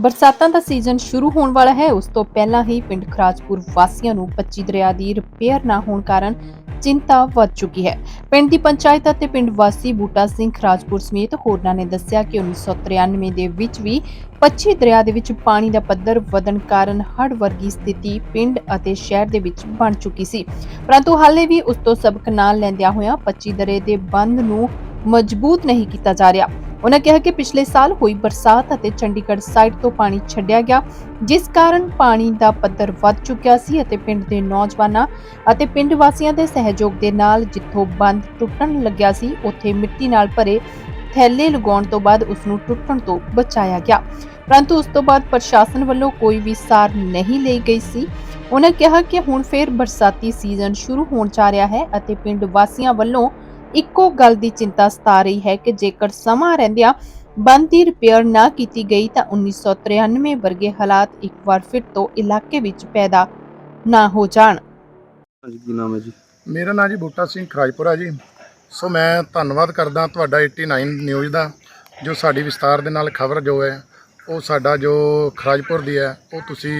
ਬਰਸਾਤਾਂ ਦਾ ਸੀਜ਼ਨ ਸ਼ੁਰੂ ਹੋਣ ਵਾਲਾ ਹੈ। ਉਸ ਤੋਂ ਪਹਿਲਾਂ ਹੀ ਪਿੰਡ ਖਰਾਜਪੁਰ ਵਾਸੀਆਂ ਨੂੰ 25 ਦਰਿਆ ਦੀ ਰਿਪੇਅਰ ਨਾ ਹੋਣ ਕਾਰਨ ਚਿੰਤਾ ਵੱਧ ਚੁੱਕੀ ਹੈ। ਪਿੰਡ ਦੀ ਪੰਚਾਇਤ ਅਤੇ ਪਿੰਡ ਵਾਸੀ ਬੂਟਾ ਸਿੰਘ ਖਰਾਜਪੁਰ ਸਮੇਤ ਹੋਰਨਾਂ ਨੇ ਦੱਸਿਆ ਕਿ 1993 ਦੇ ਵਿੱਚ ਵੀ 25 ਦਰਿਆ ਦੇ ਵਿੱਚ ਪਾਣੀ ਦਾ ਪੱਧਰ ਵਧਣ ਕਾਰਨ ਹੜ੍ਹ ਵਰਗੀ ਸਥਿਤੀ ਪਿੰਡ ਅਤੇ ਸ਼ਹਿਰ ਦੇ ਵਿੱਚ ਬਣ ਚੁੱਕੀ ਸੀ। ਪਰੰਤੂ ਹਾਲੇ ਵੀ ਉਸ ਤੋਂ ਸਬਕ ਨਾਲ ਲੈਂਦਿਆਂ ਹੋਇਆਂ 25 ਦਰਿਆ ਦੇ ਬੰਦ ਨੂੰ ਮਜ਼ਬੂਤ ਨਹੀਂ ਕੀਤਾ ਜਾ ਰਿਹਾ। ਉਹਨਾਂ ਕਿਹਾ ਕਿ ਪਿਛਲੇ ਸਾਲ ਹੋਈ ਬਰਸਾਤ ਅਤੇ ਚੰਡੀਗੜ੍ਹ ਸਾਈਡ ਤੋਂ ਪਾਣੀ ਛੱਡਿਆ ਗਿਆ, ਜਿਸ ਕਾਰਨ ਪਾਣੀ ਦਾ ਪੱਧਰ ਵੱਧ ਚੁੱਕਿਆ ਸੀ ਅਤੇ ਪਿੰਡ ਦੇ ਨੌਜਵਾਨਾਂ ਅਤੇ ਪਿੰਡ ਵਾਸੀਆਂ ਦੇ ਸਹਿਯੋਗ ਦੇ ਨਾਲ ਜਿੱਥੋਂ ਬੰਦ ਟੁੱਟਣ ਲੱਗਿਆ ਸੀ, ਉੱਥੇ ਮਿੱਟੀ ਨਾਲ ਭਰੇ ਥੈਲੇ ਲਗਾਉਣ ਤੋਂ ਬਾਅਦ ਉਸ ਨੂੰ ਟੁੱਟਣ ਤੋਂ ਬਚਾਇਆ ਗਿਆ। ਪਰੰਤੂ ਉਸ ਤੋਂ ਬਾਅਦ ਪ੍ਰਸ਼ਾਸਨ ਵੱਲੋਂ ਕੋਈ ਵੀ ਸਾਰ ਨਹੀਂ ਲਈ ਗਈ ਸੀ। ਉਹਨਾਂ ਕਿਹਾ ਕਿ ਹੁਣ ਫੇਰ ਬਰਸਾਤੀ ਸੀਜ਼ਨ ਸ਼ੁਰੂ ਹੋਣ ਜਾ ਰਿਹਾ ਹੈ ਅਤੇ ਪਿੰਡ ਵਾਸੀਆਂ ਵੱਲੋਂ ਇੱਕੋ ਗੱਲ ਦੀ ਚਿੰਤਾ ਸਤਾ ਰਹੀ ਹੈ ਕਿ ਜੇਕਰ ਸਮਾਂ ਰਹਿੰਦਿਆਂ ਬੰਦ ਦੀ ਰਿਪੇਅਰ ਨਾ ਕੀਤੀ ਗਈ ਤਾਂ 1993 ਵਰਗੇ ਹਾਲਾਤ ਇੱਕ ਵਾਰ ਫਿਰ ਤੋਂ ਇਲਾਕੇ ਵਿੱਚ ਪੈਦਾ ਨਾ ਹੋ ਜਾਣ। ਹਾਂਜੀ ਕੀ ਨਾਮ ਹੈ ਜੀ? ਮੇਰਾ ਨਾਮ ਜੀ ਬੂਟਾ ਸਿੰਘ ਖਰਾਜਪੁਰਾ ਜੀ। ਸੋ ਮੈਂ ਧੰਨਵਾਦ ਕਰਦਾ ਤੁਹਾਡਾ 89 ਨਿਊਜ਼ ਦਾ ਜੋ ਸਾਡੀ ਵਿਸਤਾਰ ਦੇ ਨਾਲ ਖਬਰ ਜੋ ਹੈ ਉਹ ਸਾਡਾ ਜੋ ਖਰਾਜਪੁਰ ਦੀ ਹੈ ਉਹ ਤੁਸੀਂ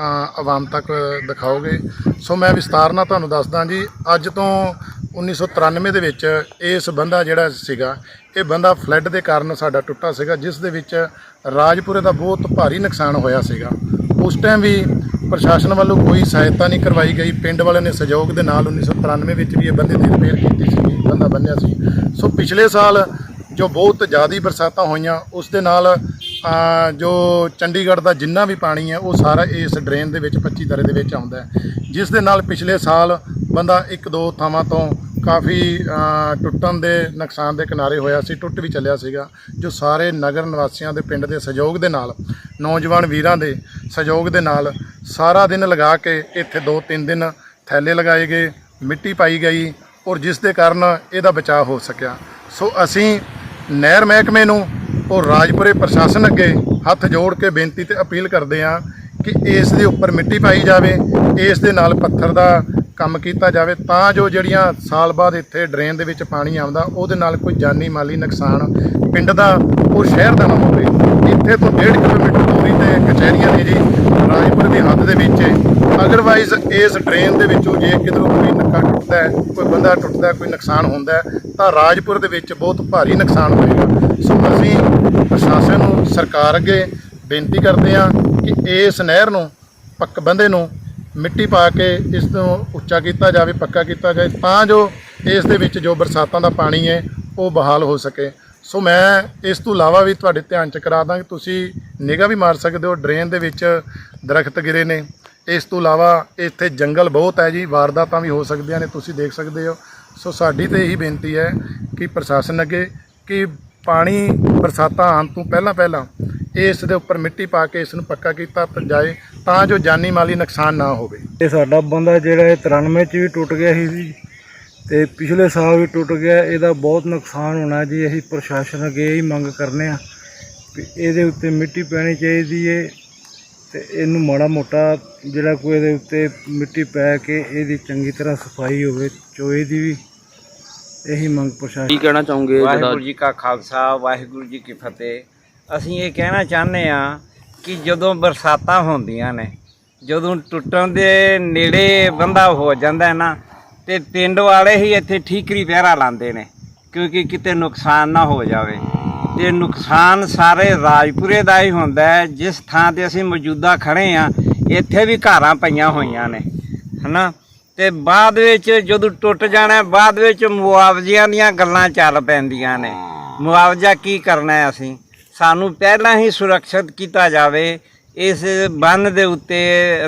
ਆਵਾਮ ਤੱਕ ਦਿਖਾਓਗੇ। ਸੋ ਮੈਂ ਵਿਸਤਾਰ ਨਾਲ ਤੁਹਾਨੂੰ ਦੱਸਦਾ ਜੀ, ਅੱਜ ਤੋਂ 1993 ਦੇ ਵਿੱਚ ਇਸ ਬੰਦਾ ਜਿਹੜਾ ਸੀਗਾ, ਇਹ ਬੰਦਾ ਫਲੱਡ ਦੇ ਕਾਰਨ ਸਾਡਾ ਟੁੱਟਾ ਸੀਗਾ, ਜਿਸ ਦੇ ਵਿੱਚ ਰਾਜਪੁਰੇ ਦਾ ਬਹੁਤ ਭਾਰੀ ਨੁਕਸਾਨ ਹੋਇਆ ਸੀਗਾ। ਉਸ ਟਾਈਮ ਵੀ ਪ੍ਰਸ਼ਾਸਨ ਵੱਲੋਂ ਕੋਈ ਸਹਾਇਤਾ ਨਹੀਂ ਕਰਵਾਈ ਗਈ। ਪਿੰਡ ਵਾਲਿਆਂ ਨੇ ਸਹਿਯੋਗ ਦੇ ਨਾਲ 1993 ਵਿੱਚ ਵੀ ਇਹ ਬੰਦੇ ਦੀ ਰਿਪੇਅਰ ਕੀਤੀ ਸੀ ਬੰਦਾ ਬੰਨਿਆ ਸੀ। ਸੋ ਪਿਛਲੇ ਸਾਲ ਜੋ ਬਹੁਤ ਜ਼ਿਆਦੀ ਬਰਸਾਤਾਂ ਹੋਈਆਂ, ਉਸ ਦੇ ਨਾਲ ਜੋ ਚੰਡੀਗੜ੍ਹ ਦਾ ਜਿੰਨਾ ਵੀ ਪਾਣੀ ਹੈ, ਉਹ ਸਾਰਾ ਇਸ ਡਰੇਨ ਦੇ ਵਿੱਚ 25 ਦਰੇ ਦੇ ਵਿੱਚ ਆਉਂਦਾ ਜਿਸ ਦੇ ਨਾਲ ਪਿਛਲੇ ਸਾਲ ਬੰਦਾ ਇੱਕ ਦੋ ਥਾਵਾਂ ਤੋਂ ਕਾਫੀ ਟੁੱਟਣ ਦੇ, ਨੁਕਸਾਨ ਦੇ ਕਿਨਾਰੇ ਹੋਇਆ ਸੀ, ਟੁੱਟ ਵੀ ਚੱਲਿਆ ਸੀਗਾ, ਜੋ ਸਾਰੇ ਨਗਰ ਨਿਵਾਸੀਆਂ ਦੇ ਪਿੰਡ ਦੇ ਸਹਿਯੋਗ ਦੇ ਨਾਲ, ਨੌਜਵਾਨ ਵੀਰਾਂ ਦੇ ਸਹਿਯੋਗ ਦੇ ਨਾਲ ਸਾਰਾ ਦਿਨ ਲਗਾ ਕੇ ਇੱਥੇ 2-3 ਦਿਨ ਥੈਲੇ ਲਗਾਏ ਗਏ, ਮਿੱਟੀ ਪਾਈ ਗਈ ਔਰ ਜਿਸ ਦੇ ਕਾਰਨ ਇਹਦਾ ਬਚਾਅ ਹੋ ਸਕਿਆ। ਸੋ ਅਸੀਂ ਨਹਿਰ ਮਹਿਕਮੇ ਨੂੰ ਉਹ ਰਾਜਪੁਰੇ ਪ੍ਰਸ਼ਾਸਨ ਅੱਗੇ ਹੱਥ ਜੋੜ ਕੇ ਬੇਨਤੀ ਤੇ ਅਪੀਲ ਕਰਦੇ ਹਾਂ ਕਿ ਇਸ ਦੇ ਉੱਪਰ ਮਿੱਟੀ ਪਾਈ ਜਾਵੇ, ਇਸ ਦੇ ਨਾਲ ਪੱਥਰ ਦਾ ਕੰਮ ਕੀਤਾ ਜਾਵੇ ਤਾਂ ਜੋ ਜਿਹੜੀਆਂ ਸਾਲ ਬਾਅਦ ਇੱਥੇ ਡਰੇਨ ਦੇ ਵਿੱਚ ਪਾਣੀ ਆਉਂਦਾ, ਉਹਦੇ ਨਾਲ ਕੋਈ ਜਾਨੀ ਮਾਲੀ ਨੁਕਸਾਨ ਪਿੰਡ ਦਾ ਔਰ ਸ਼ਹਿਰ ਦਾ ਨਾ ਹੋਵੇ। ਇੱਥੇ ਤੋਂ 1.5 ਕਿਲੋਮੀਟਰ ਦੂਰੀ ਤੇ ਕਚਹਿਰੀਆਂ ਨੇ ਜੀ, ਰਾਜਪੁਰ ਦੀ ਹੱਦ ਦੇ ਵਿੱਚ। ਅਦਰਵਾਈਜ਼ ਇਸ ਡਰੇਨ ਦੇ ਵਿੱਚੋਂ ਜੇ ਕਿਧਰੋਂ ਕੋਈ ਨੱਕਾ ਟੁੱਟਦਾ ਕੋਈ ਬੰਦਾ ਟੁੱਟਦਾ ਕੋਈ ਨੁਕਸਾਨ ਹੁੰਦਾ ਤਾਂ ਰਾਜਪੁਰ ਦੇ ਵਿੱਚ ਬਹੁਤ ਭਾਰੀ ਨੁਕਸਾਨ ਹੋਏਗਾ। ਸੋ ਅਸੀਂ ਪ੍ਰਸ਼ਾਸਨ ਨੂੰ ਸਰਕਾਰ ਅੱਗੇ ਬੇਨਤੀ ਕਰਦੇ ਹਾਂ ਕਿ ਇਸ ਨਹਿਰ ਨੂੰ ਪੱਕ ਬੰਦੇ ਨੂੰ ਮਿੱਟੀ ਪਾ ਕੇ ਇਸ ਨੂੰ ਉੱਚਾ ਕੀਤਾ ਜਾਵੇ, ਪੱਕਾ ਕੀਤਾ ਜਾਵੇ, ਤਾਂ ਜੋ ਇਸ ਦੇ ਵਿੱਚ ਜੋ ਬਰਸਾਤਾਂ ਦਾ ਪਾਣੀ ਹੈ, ਉਹ ਬਹਾਲ ਹੋ ਸਕੇ। ਸੋ ਮੈਂ ਇਸ ਤੋਂ ਇਲਾਵਾ ਵੀ ਤੁਹਾਡੇ ਧਿਆਨ ਚ ਕਰਾ ਦਾਂ ਕਿ ਤੁਸੀਂ ਨਿਗਾਹ ਵੀ ਮਾਰ ਸਕਦੇ ਹੋ, ਡਰੇਨ ਦੇ ਵਿੱਚ ਦਰਖਤ ਗਿਰੇ ਨੇ। ਇਸ ਤੋਂ ਇਲਾਵਾ ਇੱਥੇ ਜੰਗਲ ਬਹੁਤ ਹੈ ਜੀ, ਵਾਰਦਾਤਾਂ ਵੀ ਹੋ ਸਕਦੀਆਂ ਨੇ, ਤੁਸੀਂ ਦੇਖ ਸਕਦੇ ਹੋ। ਸੋ ਸਾਡੀ ਤੇ ਇਹੀ ਬੇਨਤੀ ਹੈ ਕਿ ਪ੍ਰਸ਼ਾਸਨ ਅੱਗੇ ਕਿ ਪਾਣੀ ਬਰਸਾਤਾਂ ਆਉਣ ਤੋਂ ਪਹਿਲਾਂ ਪਹਿਲਾਂ ਇਸ ਦੇ ਉੱਪਰ ਮਿੱਟੀ ਪਾ ਕੇ ਇਸ ਨੂੰ ਪੱਕਾ ਕੀਤਾ ਜਾਏ ਤਾਂ ਜੋ ਜਾਨੀ ਮਾਲੀ ਨੁਕਸਾਨ ਨਾ ਹੋਵੇ। ਇਹ ਸਾਡਾ ਬੰਦਾ ਜਿਹੜਾ ਇਹ 93 ਚ ਵੀ ਟੁੱਟ ਗਿਆ ਸੀ ਜੀ ਤੇ ਪਿਛਲੇ ਸਾਲ ਵੀ ਟੁੱਟ ਗਿਆ ਇਹਦਾ ਬਹੁਤ ਨੁਕਸਾਨ ਹੋਣਾ ਜੀ ਅਸੀਂ ਪ੍ਰਸ਼ਾਸਨ ਅੱਗੇ ਇਹੀ ਮੰਗ ਕਰਨੇ ਆ ਕਿ ਇਹਦੇ ਉੱਤੇ ਮਿੱਟੀ ਪੈਣੀ ਚਾਹੀਦੀ ਏ ਤੇ ਇਹਨੂੰ ਮਾੜਾ ਮੋਟਾ ਜਿਹੜਾ ਕੋਈ ਇਹਦੇ ਉੱਤੇ ਮਿੱਟੀ ਪੈ ਕੇ ਇਹਦੀ ਚੰਗੀ ਤਰ੍ਹਾਂ ਸਫ਼ਾਈ ਹੋਵੇ ਚੋਏ ਦੀ ਵੀ ਇਹੀ ਮੰਗ ਪ੍ਰਸ਼ਾਸਨ ਕੀ ਕਹਿਣਾ ਚਾਹੋਗੇ ਵਾਹਿਗੁਰੂ ਜੀ ਕਾ ਖਾਲਸਾ ਵਾਹਿਗੁਰੂ ਜੀ ਕੀ ਫਤਿਹ। ਅਸੀਂ ਇਹ ਕਹਿਣਾ ਚਾਹੁੰਦੇ ਆ ਕਿ ਜਦੋਂ ਬਰਸਾਤਾਂ ਹੁੰਦੀਆਂ ਨੇ, ਜਦੋਂ ਟੁੱਟਣ ਦੇ ਨੇੜੇ ਬੰਦਾ ਹੋ ਜਾਂਦਾ ਨਾ, ਤੇ ਪਿੰਡ ਵਾਲੇ ਹੀ ਇੱਥੇ ਠੀਕਰੀ ਪਹਿਰਾ ਲਾਉਂਦੇ ਨੇ, ਕਿਉਂਕਿ ਕਿਤੇ ਨੁਕਸਾਨ ਨਾ ਹੋ ਜਾਵੇ। ਤੇ ਨੁਕਸਾਨ ਸਾਰੇ ਰਾਜਪੁਰੇ ਦਾ ਹੀ ਹੁੰਦਾ ਹੈ, ਜਿਸ ਥਾਂ ਤੇ ਅਸੀਂ ਮੌਜੂਦਾ ਖੜੇ ਆ ਇੱਥੇ ਵੀ ਘਾਰਾਂ ਪਈਆਂ ਹੋਈਆਂ ਨੇ, ਹਨਾ? ਤੇ ਬਾਅਦ ਵਿੱਚ ਜਦੋਂ ਟੁੱਟ ਜਾਣਾ ਬਾਅਦ ਵਿੱਚ ਮੁਆਵਜ਼ਿਆਂ ਦੀਆਂ ਗੱਲਾਂ ਚੱਲ ਪੈਂਦੀਆਂ ਨੇ। ਮੁਆਵਜ਼ਾ ਕੀ ਕਰਨਾ ਹੈ ਅਸੀਂ? ਸਾਨੂੰ ਪਹਿਲਾਂ ਹੀ ਸੁਰੱਖਿਅਤ ਕੀਤਾ ਜਾਵੇ, ਇਸ ਬੰਨ ਦੇ ਉੱਤੇ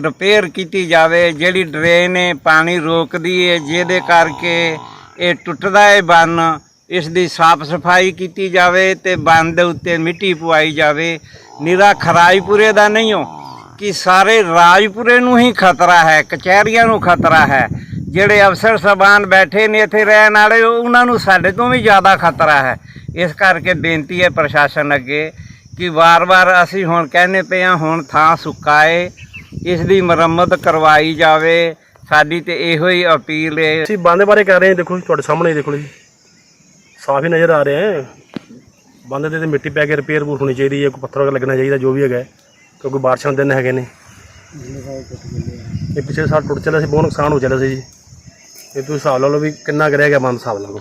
ਰਿਪੇਅਰ ਕੀਤੀ ਜਾਵੇ, ਜਿਹੜੀ ਡਰੇਨ ਹੈ ਪਾਣੀ ਰੋਕਦੀ ਹੈ ਜਿਹਦੇ ਕਰਕੇ ਇਹ ਟੁੱਟਦਾ ਹੈ ਬੰਨ ਇਸ ਦੀ ਸਾਫ਼ ਸਫ਼ਾਈ ਕੀਤੀ ਜਾਵੇ ਤੇ ਬੰਨ ਦੇ ਉੱਤੇ ਮਿੱਟੀ ਪਵਾਈ ਜਾਵੇ। ਨਿਰਾ ਖਰਾਈਪੁਰੇ ਦਾ ਨਹੀਂ ਹੋ, ਕਿ ਸਾਰੇ ਰਾਜਪੁਰੇ ਨੂੰ ਹੀ ਖਤਰਾ ਹੈ, ਕਚਹਿਰੀਆਂ ਨੂੰ ਖਤਰਾ ਹੈ। ਜਿਹੜੇ ਅਫਸਰ ਸਬਾਨ ਬੈਠੇ ਨੇ ਇੱਥੇ ਰਹਿਣ ਵਾਲੇ ਉਹਨਾਂ ਨੂੰ ਸਾਡੇ ਤੋਂ ਵੀ ਜ਼ਿਆਦਾ ਖਤਰਾ ਹੈ। ਇਸ ਕਰਕੇ ਬੇਨਤੀ ਹੈ ਪ੍ਰਸ਼ਾਸਨ ਅੱਗੇ ਕਿ ਵਾਰ-ਵਾਰ ਅਸੀਂ ਹੁਣ ਕਹਿੰਦੇ ਪਏ ਹਾਂ ਹੁਣ ਥਾਂ ਸੁੱਕਾ ਸੁੱਕਾਏ ਇਸ ਦੀ ਮੁਰੰਮਤ ਕਰਵਾਈ ਜਾਵੇ। ਸਾਡੀ ਤੇ ਇਹੋ ਹੀ ਅਪੀਲ ਹੈ। ਅਸੀਂ ਬੰਦ ਬਾਰੇ ਕਰ ਰਹੇ ਹਾਂ ਦੇਖੋ ਜੀ, ਤੁਹਾਡੇ ਸਾਹਮਣੇ ਦੇਖੋ ਜੀ। ਸਾਫ਼ ਹੀ ਨਜ਼ਰ ਆ ਰਿਹਾ ਹੈ। ਬੰਦ ਦੇ ਤੇ ਮਿੱਟੀ ਪੈ ਕੇ ਰਿਪੇਅਰ ਹੋਣੀ ਚਾਹੀਦੀ ਹੈ ਕੋਈ ਪੱਥਰ ਵਗੈਰਾ ਲੱਗਣਾ ਚਾਹੀਦਾ ਜੋ ਵੀ ਹੈਗਾ ਕਿਉਂਕਿ ਬਾਰਿਸ਼ਾਂ ਦੇ ਦਿਨ ਹੈਗੇ ਨੇ। ਇਹ ਪਿਛਲੇ ਸਾਲ ਟੁੱਟ ਚੱਲਿਆ ਸੀ ਬਹੁਤ ਨੁਕਸਾਨ ਹੋ ਚੱਲਿਆ ਸੀ ਜੀ। ਇਹ ਤੁਸੀਂ ਹਿਸਾਬ ਲਾ ਲਓ ਵੀ ਕਿੰਨਾ ਕੁ ਰਹਿ ਗਿਆ ਬੰਦ ਹਿਸਾਬ ਲਾ ਲਓ।